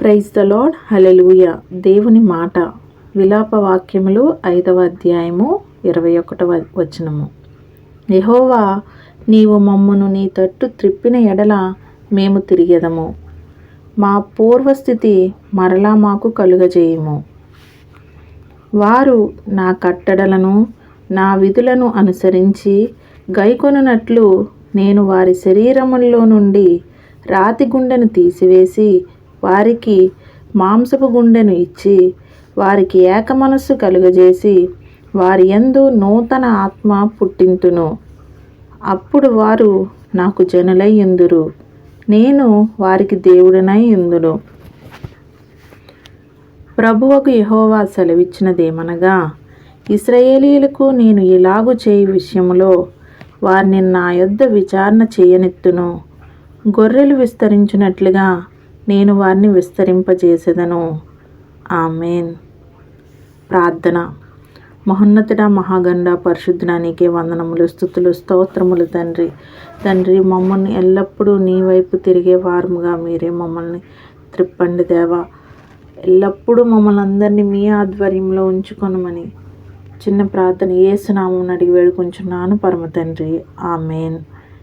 Praise the lord hallelujah దేవుని మాట. విలాప వాక్యములు ఐదవ అధ్యాయము ఇరవై ఒకటవ వచనము. యహోవా నీవు మమ్మను నీ తట్టు త్రిప్పిన ఎడల మేము తిరిగెదము. మా పూర్వస్థితి మరలా మాకు కలుగజేయము. వారు నా కట్టడలను నా విధులను అనుసరించి గైకొనున్నట్లు నేను వారి శరీరముల్లో నుండి రాతి గుండెను తీసివేసి వారికి మాంసపు గుండెను ఇచ్చి వారికి ఏక మనస్సు కలుగజేసి వారి యందు నూతన ఆత్మ పుట్టింతును. అప్పుడు వారు నాకు జనులై ఎందురు. నేను వారికి దేవుడనై ఎందును. ప్రభువకు యహోవా సెలవిచ్చినదేమనగా ఇస్రయేలీలకు నేను ఇలాగు చేయి విషయంలో వారిని నా యొద్ద విచారణ చేయనెత్తును. గొర్రెలు విస్తరించినట్లుగా నేను వారిని విస్తరింపజేసేదను. ఆమెన్. ప్రార్థన. మహోన్నతుడ మహాగండ పరిశుద్ధుడా నీకే వందనములు స్థుతులు స్తోత్రములు తండ్రి. తండ్రి మమ్మల్ని ఎల్లప్పుడూ నీ వైపు తిరిగే వారముగా మీరే మమ్మల్ని త్రిప్పండి దేవా. ఎల్లప్పుడూ మమ్మల్ని అందరినీ మీ ఆధ్వర్యంలో ఉంచుకొనమని చిన్న ప్రార్థన ఏసునామం అడిగి వేడుకుంటున్నాను పరమ తండ్రి. ఆమెన్.